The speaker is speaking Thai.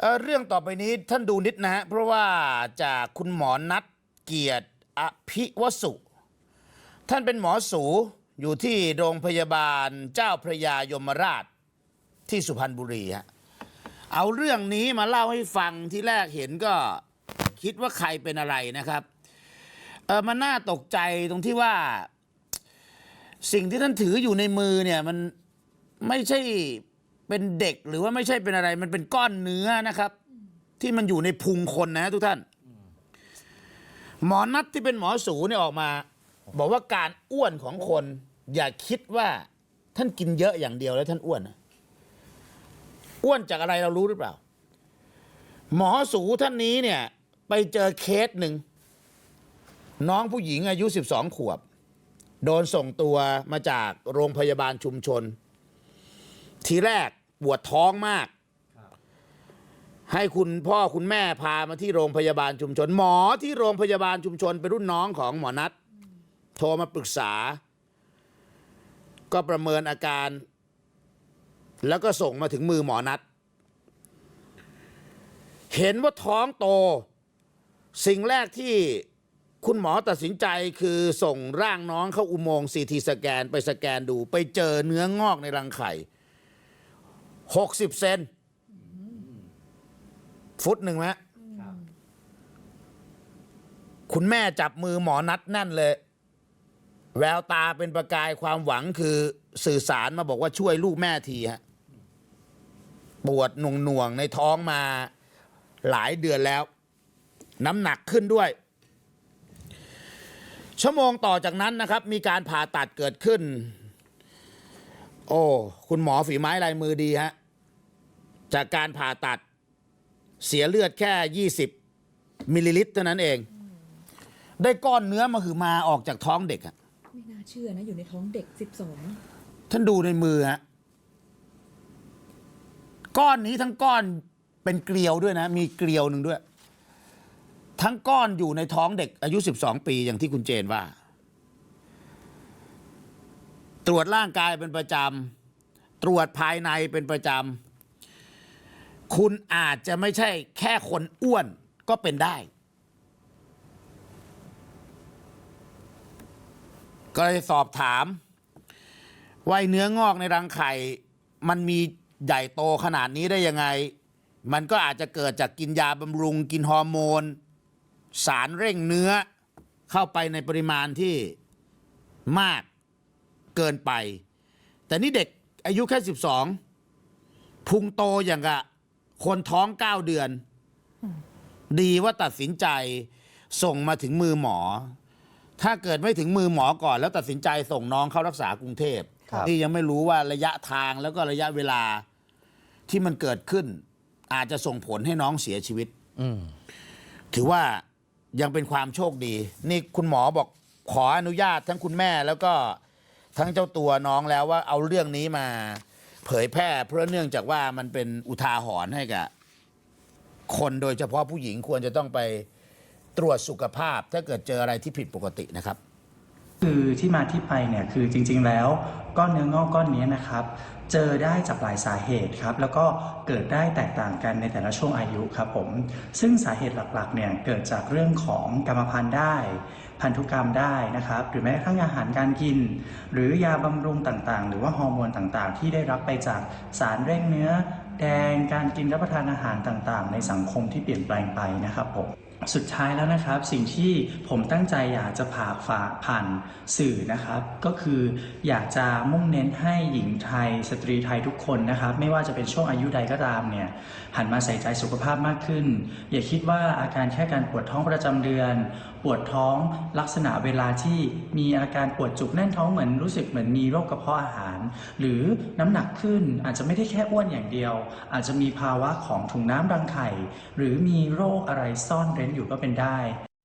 เเรื่องต่อไปนี้ท่านดูนิดนะฮะเพราะว่าจากคุณหมอนัทเกียรติอภิวสุ ท่านเป็นหมอสูอยู่ที่โรงพยาบาลเจ้าพระยายมราชที่สุพรรณบุรีฮะเอาเรื่องนี้มาเล่าให้ฟังที่แรกเห็นก็คิดว่าใครเป็นอะไรนะครับเออมันน่าตกใจตรงที่ว่า สิ่งที่ท่านถืออยู่ในมือเนี่ยมันไม่ใช่ เป็นเด็กหรือว่าไม่ใช่เป็นอะไร มันเป็นก้อนเนื้อนะครับ ที่มันอยู่ในพุงคนนะทุกท่าน หมอนัทที่เป็นหมอสูเนี่ยออกมา บอกว่าการอ้วนของคน อย่าคิดว่าท่านกินเยอะอย่างเดียวแล้วท่านอ้วนนะอ้วนจากอะไรเรารู้หรือเปล่า หมอสูท่านนี้เนี่ย ไปเจอเคสหนึ่ง น้องผู้หญิงอายุ 12 ขวบ โดนส่งตัวมาจากโรงพยาบาลชุมชน ทีแรก ปวดท้องมาก ให้คุณพ่อคุณแม่พามาที่โรงพยาบาลชุมชน หมอที่โรงพยาบาลชุมชนเป็นรุ่นน้องของหมอนัทโทรมาปรึกษา ก็ประเมินอาการ แล้วก็ส่งมาถึงมือหมอนัทเห็นว่าท้องโต สิ่งแรกที่คุณหมอตัดสินใจคือส่งร่างน้องเข้าอุโมงค์ซีทีสแกนไปสแกนดู ไปเจอเนื้องอกในรังไข่ หกสิบเซนฟุตหนึ่งไหมคุณแม่จับมือหมอนัดแน่นเลย แววตาเป็นประกายความหวังคือสื่อสารมาบอกว่าช่วยลูกแม่ทีฮะปวดหน่วงๆในท้องมาหลายเดือนแล้ว น้ำหนักขึ้นด้วย ชั่วโมงต่อจากนั้นนะครับ มีการผ่าตัดเกิดขึ้น โอ้ คุณหมอฝีไม้ลายมือดีฮะ จากการผ่าตัด เสียเลือดแค่ 20 มิลลิลิตรเท่านั้นเอง ได้ก้อนเนื้อมาคือมาออกจากท้องเด็กอะไม่น่าเชื่อนะ อยู่ในท้องเด็กท่านดูในมือฮะ ก้อนนี้ทั้งก้อนเป็นเกลียวด้วยนะ มีเกลียวหนึ่งด้วย ทั้งก้อนอยู่ในท้องเด็กอายุ 12 ปีอย่างที่คุณเจนว่า ตรวจร่างกายเป็นประจำ ตรวจภายในเป็นประจำ คุณอาจจะไม่ใช่แค่คนอ้วนก็เป็นได้ ก็เลยสอบถามว่าเนื้องอกในรังไข่ มันมีใหญ่โตขนาดนี้ได้ยังไง มันก็อาจจะเกิดจากกินยาบำรุง กินฮอร์โมน สารเร่งเนื้อเข้าไปในปริมาณที่มาก เกินไป แต่นี่เด็กอายุแค่สิบสองพุงโตอย่างกับคนท้องเก้าเดือน ดีว่าตัดสินใจส่งมาถึงมือหมอ ถ้าเกิดไม่ถึงมือหมอก่อน แล้วตัดสินใจส่งน้องเข้ารักษากรุงเทพครับนี่ยังไม่รู้ว่าระยะทางแล้วก็ระยะเวลาที่มันเกิดขึ้น อาจจะส่งผลให้น้องเสียชีวิต อืม ถือว่ายังเป็นความโชคดี นี่คุณหมอบอกขออนุญาตทั้งคุณแม่แล้วก็ ทั้งเจ้าตัวน้องแล้วว่าเอาเรื่องนี้มา เผยแพร่เพราะเนื่องจากว่ามันเป็นอุทาหรณ์ให้กับคนโดยเฉพาะผู้หญิงควรจะต้องไปตรวจสุขภาพ ถ้าเกิดเจออะไรที่ผิดปกตินะครับ คือที่มาที่ไปเนี่ยคือจริง ๆ แล้วก้อนเนื้องอกก้อนนี้นะครับ เจอได้จากหลายสาเหตุครับ แล้วก็เกิดได้แตกต่างกันในแต่ละช่วงอายุครับผม ซึ่งสาเหตุหลักๆเนี่ยเกิดจากเรื่องของกรรมพันธุ์ได้ พันธุกรรมได้นะครับ หรือแม้กระทั่งอาหารการกิน หรือยาบำรุงต่างๆ หรือว่าฮอร์โมนต่างๆ ที่ได้รับไปจากสารเร่งเนื้อ แดงการกินรับประทานอาหารต่างๆ ในสังคมที่เปลี่ยนแปลงไปนะครับผม สุดท้ายแล้วนะครับสิ่งที่ผมตั้งใจอยากจะผ่าฝากผ่านสื่อนะครับ ก็คืออยากจะมุ่งเน้นให้หญิงไทย สตรีไทยทุกคนนะครับ ไม่ว่าจะเป็นช่วงอายุใดก็ตามเนี่ยหันมาใส่ใจสุขภาพมากขึ้น อย่าคิดว่าอาการแค่การปวดท้องประจำเดือน ปวดท้องลักษณะเวลาที่มีอาการปวดจุกแน่นท้องเหมือนรู้สึกเหมือนมีโรคกระเพาะอาหาร หรือน้ำหนักขึ้นอาจจะไม่ได้แค่อ้วนอย่างเดียว อาจจะมีภาวะของถุงน้ำรังไข่หรือมีโรคอะไรซ่อนเร้นอยู่ก็เป็นได้